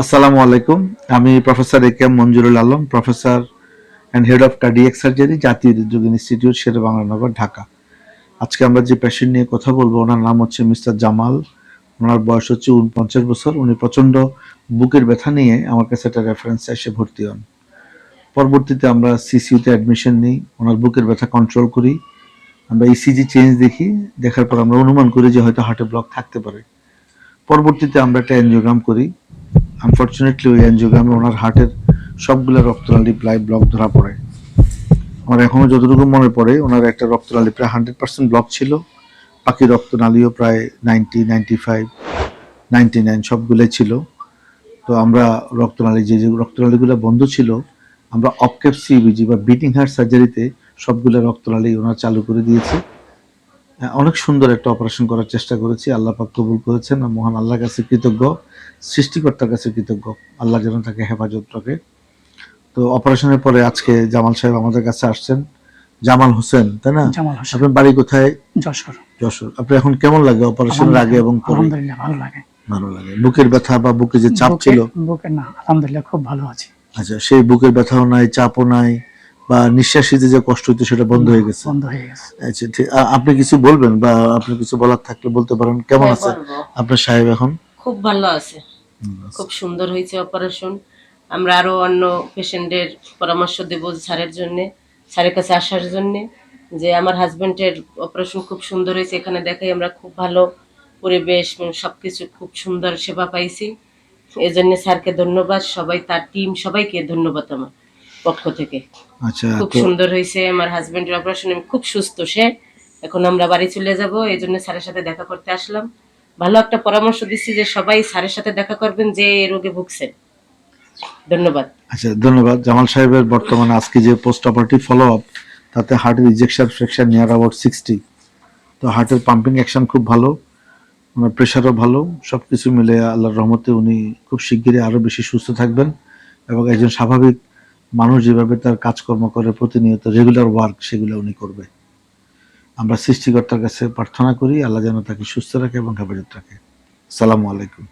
আসসালামু আলাইকুম। আমি professor A K Manjurul Alam, professor and head of cardiac surgery জাতীয় হৃদরোগ ইনস্টিটিউট শেরে বাংলানগর ঢাকা। আজকে আমরা যে পেশেন্ট নিয়ে কথা বলব, ওনার নাম হচ্ছে মিস্টার জামাল। ওনার বয়স হচ্ছে উনপঞ্চাশ বছর। উনি প্রচণ্ড বুকের ব্যথা নিয়ে আমার কাছে একটা রেফারেন্সে এসে ভর্তি হন। পরবর্তীতে আমরা সিসিউতে অ্যাডমিশন নিই। ওনার বুকের ব্যথা কন্ট্রোল করি। আমরা ইসিজি চেঞ্জ দেখি। দেখার পর আমরা অনুমান করি যে হয়তো হার্টে ব্লক থাকতে পারে। পরবর্তীতে আমরা একটা এনজিওগ্রাম করি। আনফর্চুনেটলি ওই এনজিওগ্রামে ওনার হার্টের সবগুলো রক্তনালী প্রায় ব্লক ধরা পড়ে। আমার এখনও যতটুকু মনে পড়ে, ওনার একটা রক্তনালী প্রায় হান্ড্রেড পার্সেন্ট ব্লক ছিল। বাকি রক্তনালীও প্রায় ninety ninety five ninety nine সবগুলোই ছিল। তো আমরা রক্তনালী যে যে রক্তনালীগুলো বন্ধ ছিল, আমরা অপকেপ সিবিজি বা বিটিং হার্ট সার্জারিতে সবগুলো রক্তনালী ওনার চালু করে দিয়েছি। অনেক সুন্দর একটা অপারেশন করার চেষ্টা করেছি। আল্লাহ পাক কবুল করেছেন মহান আল্লাহর কাছে কৃতজ্ঞ সৃষ্টিকর্তার কাছে কৃতজ্ঞ। আল্লাহ যেন তাকে হেফাজত রাখে। তো অপারেশনের পরে আজকে জামাল সাহেব আমাদের কাছে আসছেন। জামাল হোসেন তাই না? আপনার বাড়ি কোথায়? যশোর। যশোর। আপনি এখন কেমন লাগে অপারেশনের আগে এবং আলহামদুলিল্লাহ ভালো লাগে। ভালো লাগে। বুকের ব্যথা বা বুকে যে চাপ ছিল? বুকে না আলহামদুলিল্লাহ খুব ভালো আছি। আচ্ছা সেই বুকের ব্যথাও নাই চাপও নাই? বা নিঃশ্বাসিতে যে কষ্ট হইতো সেটা বন্ধ হয়ে গেছে। বন্ধ হয়ে গেছে। আচ্ছা ঠিক আপনি কিছু বলবেন বা আপনি কিছু বলার থাকলে বলতে পারেন? কেমন হ্যাঁ, আছে আপনার সাহেব এখন? খুব ভালো আছে। খুব সুন্দর হয়েছে অপারেশন আমরা আরও অন্য পেশেন্টের পরামর্শ দেব স্যারের জন্য স্যারের কাছে আসার জন্য যে আমার হাজবেন্ডের অপারেশন খুব সুন্দর হয়েছে। এখানে দেখাই আমরা খুব ভালো পরিবেশ এবং সবকিছু খুব সুন্দর সেবা পাইছি। এজন্য স্যারকে ধন্যবাদ। সবাই তার টিম সবাইকে ধন্যবাদ আমার। পক্ষ থেকে। আচ্ছা খুব সুন্দর হয়েছে আমার হাজবেন্ডের অপারেশন খুব সুস্থ সে এখন আমরা বাড়ি চলে যাব এই জন্য স্যারের সাথে দেখা করতে আসলাম। ভালো একটা পরামর্শ দিচ্ছি যে সবাই স্যারের সাথে দেখা করবেন যে রোগে ভুগছেন। ধন্যবাদ। আচ্ছা ধন্যবাদ। জামাল সাহেবের বর্তমানে আজকে যে পোস্ট অপারেটিভ ফলো আপ তাতে হার্টের ejection fraction near about sixty তো হার্টের পাম্পিং অ্যাকশন খুব ভালো ওনার প্রেশারও ভালো সব কিছু মিলে আল্লাহর রহমতে উনি খুব শিগগিরই আরও বেশি সুস্থ থাকবেন এবং একজন স্বাভাবিক মানুষ যেভাবে তার কাজকর্ম করে প্রতিনিয়ত রেগুলার ওয়ার্ক সেগুলো উনি করবে। আমরা সৃষ্টিকর্তার কাছে প্রার্থনা করি, আল্লাহ যেন তাকে সুস্থ রাখে এবং হেফাজত রাখে। সালামু আলাইকুম।